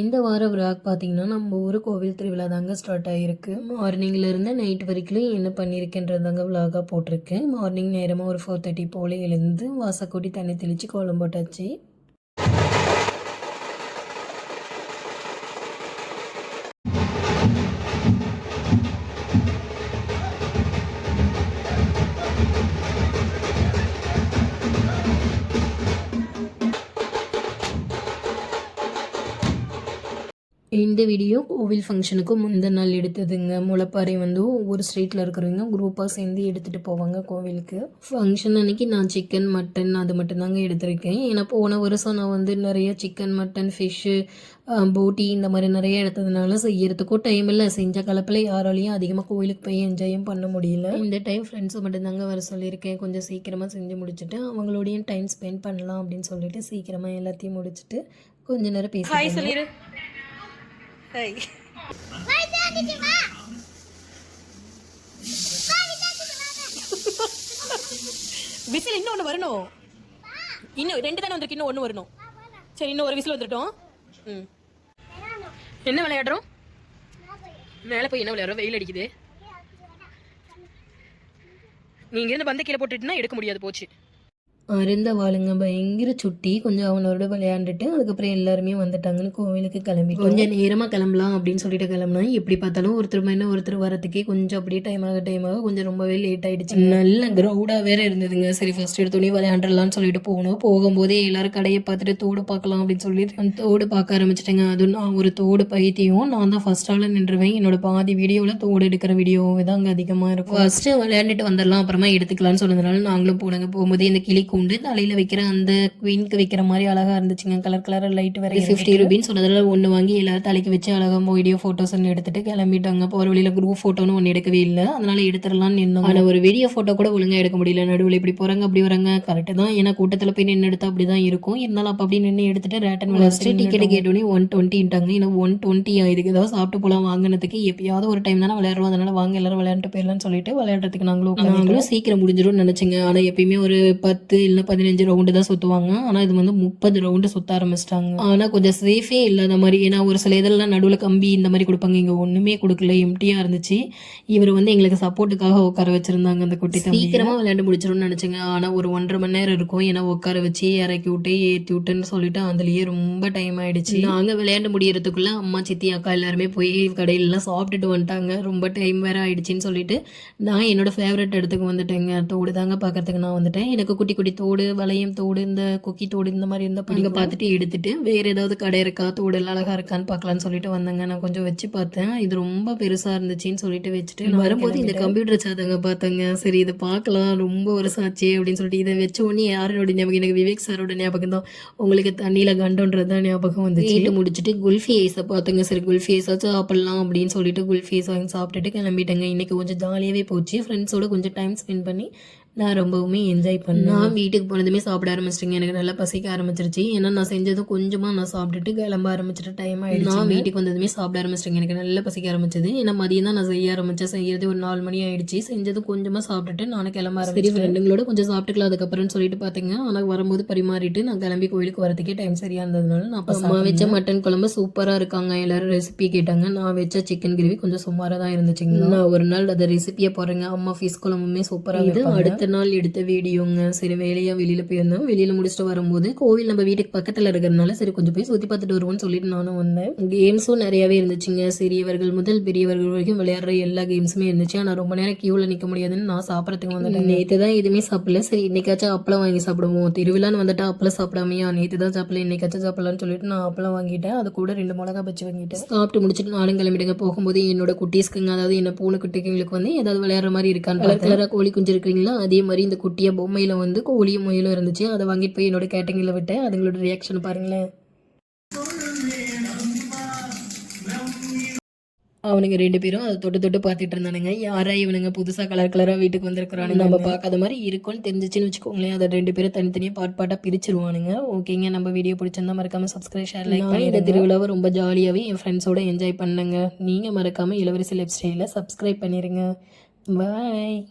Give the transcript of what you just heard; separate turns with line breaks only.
இந்த வார விராக் பார்த்தீங்கன்னா நம்ம ஊர் கோவில் திருவிழா தாங்க ஸ்டார்ட் ஆகிருக்கு மார்னிங்லேருந்து நைட் வரைக்கும் என்ன பண்ணியிருக்கேன்றது தாங்க விலாகாக போட்டிருக்கேன் மார்னிங் நேரமாக ஒரு ஃபோர் தேர்ட்டி போல் எழுந்து வாசக்கூட்டி தண்ணி தெளித்து கோலம் போட்டாச்சு. இந்த வீடியோ கோவில் ஃபங்க்ஷனுக்கு முந்தின நாள் எடுத்ததுங்க. முளைப்பாறை வந்து ஒவ்வொரு ஸ்ட்ரீட்டில் இருக்கிறவங்க குரூப்பாக சேர்ந்து எடுத்துகிட்டு போவாங்க கோவிலுக்கு. ஃபங்க்ஷன் அன்னைக்கு நான் சிக்கன் மட்டன் அது மட்டும்தாங்க எடுத்திருக்கேன். ஏன்னா போன வருஷம் நான் வந்து நிறைய சிக்கன் மட்டன் ஃபிஷ்ஷு போட்டி இந்த மாதிரி நிறைய எடுத்ததுனால செய்யறதுக்கும் டைம் இல்லை. செஞ்ச கலப்பில் யாராலையும் அதிகமாக கோவிலுக்கு போய் என்ஜாயும் பண்ண முடியல. இந்த டைம் ஃப்ரெண்ட்ஸை மட்டும்தாங்க வர சொல்லியிருக்கேன். கொஞ்சம் சீக்கிரமாக செஞ்சு முடிச்சுட்டு அவங்களோடையும் டைம் ஸ்பெண்ட் பண்ணலாம் அப்படின்னு சொல்லிட்டு சீக்கிரமாக எல்லாத்தையும் முடிச்சுட்டு கொஞ்ச நேரம் பேசி
விசில் இன்னும் ஒன்று வரணும். இன்னும் ரெண்டு தானே வந்திருக்கு இன்னும் ஒன்று வரணும். சரி இன்னும் ஒரு விசில் வந்துட்டோம் ம். என்ன விளையாடுறோம்? மேலே போய் என்ன விளையாடுறோம்? வெயில் அடிக்குது. நீங்க இருந்து பந்த கீழே போட்டுட்டுனா எடுக்க முடியாது போச்சு.
அருந்த வாளுங்க பயங்கர சுட்டி. கொஞ்சம் அவனோட விளையாண்டுட்டு அதுக்கப்புறம் எல்லாருமே வந்துட்டாங்கன்னு கோவிலுக்கு கிளம்பி கொஞ்சம் நேரமாக கிளம்பலாம் அப்படின்னு சொல்லிட்டு கிளம்புனா எப்படி பார்த்தாலும் ஒருத்தர் மேலே ஒருத்தர் வரதுக்கே கொஞ்சம் அப்படியே டைம் ஆக டைம் ஆக கொஞ்சம் ரொம்பவே லேட் ஆயிடுச்சு நல்ல க்ரௌடாக வேற இருந்ததுங்க. சரி ஃபர்ஸ்ட் எடுத்தோடனே விளையாண்டுலாம்னு சொல்லிட்டு போனோம். போகும்போதே எல்லாரும் கடையை பார்த்துட்டு தோடு பார்க்கலாம் அப்படின்னு அந்த தோடு பார்க்க ஆரம்பிச்சிட்டேங்க. அது நான் ஒரு தோடு பைத்தியம். நான் தான் ஃபர்ஸ்ட் ஆள் நின்றுவேன். என்னோட பாதி வீடியோவில் தோடு எடுக்கிற வீடியோ தாங்க அதிகமாக இருக்கும். ஃபர்ஸ்ட்டு விளையாண்டுட்டு வந்துடலாம் அப்புறமா எடுத்துக்கலாம்னு சொன்னதுனால நாங்களும் போனாங்க. போகும்போது இந்த கிளி கூண்டு தலையில் வைக்கிற அந்த குவீனுக்கு வைக்கிற மாதிரி அழகாக இருந்துச்சுங்க. கலர் கலர் லைட் வேற ஃபிஃப்டி ருபீன்னு சொன்னதில் ஒன்று வாங்கி எல்லாரும் தலைக்கு வச்சு அழகாக வீடியோ ஃபோட்டோஸ் எடுத்துட்டு கிளம்பிட்டாங்க. போகிற வழியில் குரூப் ஃபோட்டோன்னு ஒன்று எடுக்கவே இல்லை. அதனால எடுத்துடலாம்னு நின்னோம். ஆனால் ஒரு வீடியோ ஃபோட்டோ கூட ஒழுங்காக எடுக்க முடியல. நடுவில் இப்படி போகிறாங்க அப்படி வராங்க. கரெக்டு தான். ஏன்னா கூட்டத்தில் போய் நின்று எடுத்தா அப்படி தான் இருக்கும். இருந்தாலும் அப்போ அப்படி நின்று எடுத்துட்டு ரேட்டன் விளாஸ்ட்டு டிக்கெட் கேட்டோன்னே ஒன் டுவெண்ட்டின்ட்டாங்க ஏன்னா ஒன் டுவெண்ட்டி இதுக்கு ஏதாவது சாப்பிட்டு போகலாம் வாங்கினதுக்கு. எப்பயாவது ஒரு டைம் தானே விளையாடுறோம். அதனால வாங்க எல்லாரும் விளையாண்டு போயிடலாம்னு சொல்லிட்டு விளையாடுறதுக்கு நாங்களும் நாங்களும் சீக்கிரம் முடிஞ்சிடும்னு நினச்சிங்க. ஆனால் எப்பயுமே ஒரு பத்து இல்லை பதினஞ்சு ரவுண்டு தான் சுற்றுவாங்க ஆனால் இது வந்து முப்பது ரவுண்டு சுற்ற ஆரம்பிச்சிட்டாங்க. ஆனால் கொஞ்சம் சேஃபே இல்லாத மாதிரி ஏன்னா ஒரு சில இதெல்லாம் நடுவில் கம்பி இந்த மாதிரி கொடுப்பாங்க. இங்கே ஒன்றுமே கொடுக்கல. எம்டியாக இருந்துச்சு. இவர் வந்து எங்களுக்கு சப்போர்ட்டுக்காக உட்கார வச்சிருந்தாங்க அந்த குட்டி சீக்கிரமாக விளையாண்டு முடிச்சிடும்னு நினச்சிங்க. ஆனால் ஒரு ஒன்றரை மணி நேரம் இருக்கும். ஏன்னா உட்கார வச்சு இறக்கி விட்டு ஏற்றி விட்டுன்னு சொல்லிட்டு அதுலேயே ரொம்ப டைம் ஆயிடுச்சு. நாங்கள் விளையாண்டு முடியறதுக்குள்ள அம்மா சித்தி அக்கா எல்லாருமே போய் கடையிலலாம் சாப்பிட்டுட்டு வந்துட்டாங்க. ரொம்ப டைம் வேற ஆயிடுச்சுன்னு சொல்லிட்டு நான் என்னோட ஃபேவரட் இடத்துக்கு வந்துட்டேங்க. தோடு தாங்க பார்க்கறதுக்கு நான் வந்துட்டேன். எனக்கு குட்டி குட்டி தோடு வளையம் தோடு இந்த குக்கி தோடு இந்த மாதிரி இருந்தால் அங்கே பார்த்துட்டு எடுத்துட்டு வேற ஏதாவது கடை இருக்கா? தோடு எல்லாம் அழகா இருக்கான்னு பார்க்கலான்னு சொல்லிட்டு வந்தேங்க. நான் கொஞ்சம் வச்சு பார்த்தேன். இது ரொம்ப பெருசாக இருந்துச்சுன்னு சொல்லிட்டு வச்சுட்டு வரும்போது இந்த கம்ப்யூட்டர் சாதங்க பார்த்தேங்க. சரி இதை பார்க்கலாம். ரொம்ப வருஷம் ஆச்சு அப்படின்னு சொல்லிட்டு இதை வச்ச உடனே யாரோட ஞாபகம்? எனக்கு விவேக் சாரோட ஞாபகம் தான். உங்களுக்கு தண்ணியில் கண்டோன்றது தான் ஞாபகம் வந்து வீட்டு முடிச்சுட்டு குல்ஃபி ஐஸை பார்த்தேங்க சரி. குல்ஃபி ஐஸாச்சும் சாப்பிட்லாம் அப்படின்னு சொல்லிட்டு குல்ஃபி ஐஸ் வாங்கி சாப்பிட்டுட்டு கிளம்பிட்டேங்க. இன்னைக்கு கொஞ்சம் ஜாலியாகவே போச்சு. ஃப்ரெண்ட்ஸோட கொஞ்சம் டைம் ஸ்பெண்ட் பண்ணி நான் ரொம்பவுமே என்ஜாய் பண்ணேன். நான் வீட்டுக்கு போனதுமே சாப்பிட ஆரம்பிச்சிட்டேங்க. எனக்கு நல்லா பசிக்க ஆரம்பிச்சிருச்சு. ஏன்னா நான் செஞ்சதும் கொஞ்சமாக நான் சாப்பிட்டுட்டு கிளம்ப ஆரம்பிச்சிட்டு டைம் ஆயிடுச்சு. நான் வீட்டுக்கு வந்ததுமே சாப்பிட ஆரம்பிச்சிட்டேங்க. எனக்கு நல்லா பசிக்க ஆரம்பிச்சது. ஏன்னா மதியம் தான் நான் செய்ய ஆரம்பிச்சேன். செய்யறது ஒரு நாலு மணி ஆயிடுச்சு. செஞ்சதும் கொஞ்சமாக சாப்பிட்டுட்டு நானும் கிளம்ப ஆரம்பிச்சு ஃப்ரெண்டுங்களோட கொஞ்சம் சாப்பிட்டுக்கலாம் அதுக்கப்புறம்னு சொல்லிட்டு பார்த்தீங்க ஆனால் வரும்போது பரிமாறிட்டு நான் கிளம்பி கோயிலுக்கு வரதுக்கே டைம் சரியா இருந்ததுனால நான் அம்மா வச்ச மட்டன் குழம்பு சூப்பராக இருக்காங்க. எல்லாரும் ரெசிபி கேட்டாங்க. நான் வச்ச சிக்கன் கிரேவி கொஞ்சம் சுமாராக தான் இருந்துச்சுங்க. நான் ஒரு நாள் அதை ரெசிபியை போறேங்க அம்மா ஃபிஷ் குழம்புமே சூப்பராக இது அடுத்த நாள் எடுத்த வீடியோங்க. சரி வேலையாக வெளியில் போயிருந்தோம் வெளியில் முடிச்சுட்டு வரும்போது கோவில் நம்ம வீட்டுக்கு பக்கத்தில் இருக்கிறதுனால சரி கொஞ்சம் போய் சுற்றி பார்த்துட்டு வருவோம்னு சொல்லிட்டு நானும் வந்தேன். கேம்ஸும் நிறையவே இருந்துச்சுங்க. சிறியவர்கள் முதல் பெரியவர்கள் வரைக்கும் விளையாடுற எல்லா கேம்ஸுமே இருந்துச்சு. ஆனால் ரொம்ப நேரம் கியூவில் நிற்க முடியாதுன்னு நான் சாப்பிட்றதுக்கு வந்துட்டேன் நேற்று தான் எதுவுமே சாப்பிடல. சரி இன்னைக்காச்சும் அப்பளம் வாங்கி சாப்பிடுவோம். திருவிழான்னு வந்துட்டா அப்பளம் சாப்பிடாமையா? நேற்று தான் சாப்பிடல. இன்னைக்காச்சும் சாப்பிடலாம்னு சொல்லிட்டு நான் அப்பளம் வாங்கிட்டேன். அது கூட ரெண்டு மிளகா பச்சு வாங்கிட்டேன். சாப்பிட்டு முடிச்சுட்டு நானும் கிளம்பிடுங்க போகும்போது என்னோட குட்டீஸ்க்குங்க அதாவது என்ன பூனை குட்டிங்களுக்கு வந்து ஏதாவது விளையாடுற மாதிரி இருக்கான்னு கலர் கலராக கோழி குஞ்சு இருக்கிறீங்களா அதே மாதிரி இந்த குட்டியா பொம்மையில் வந்து கோழியும் முயலும் இருந்துச்சு. அதை வாங்கிட்டு போய் என்னோட கேட்டரிங்கில் விட்டேன். அதுங்களோட ரியாக்ஷன் பாருங்களேன். அவனுங்க ரெண்டு பேரும் அதை தொட்டு தொட்டு பார்த்துட்டு இருந்தானுங்க. யாரா இவனுங்க புதுசாக கலர் கலராக வீட்டுக்கு வந்திருக்கிறானு நம்ம பார்க்காத மாதிரி இருக்கும்னு தெரிஞ்சிச்சுன்னு வச்சுக்கோங்களேன். அதை ரெண்டு பேரும் தனித்தனியாக பாட் பாட்டாக பிரிச்சிருவானுங்க. ஓகேங்க நம்ம வீடியோ பிடிச்சிருந்தா மறக்காம சப்ஸ்கிரைப் ஷேர் லைக் பண்ணி இந்த திருவிழாவை ரொம்ப ஜாலியாகவே என் ஃப்ரெண்ட்ஸோட என்ஜாய் பண்ணுங்க. நீங்கள் மறக்காம இளவரசி லைஃப் ஸ்டைலில் சப்ஸ்கிரைப் பண்ணிடுங்க பாய்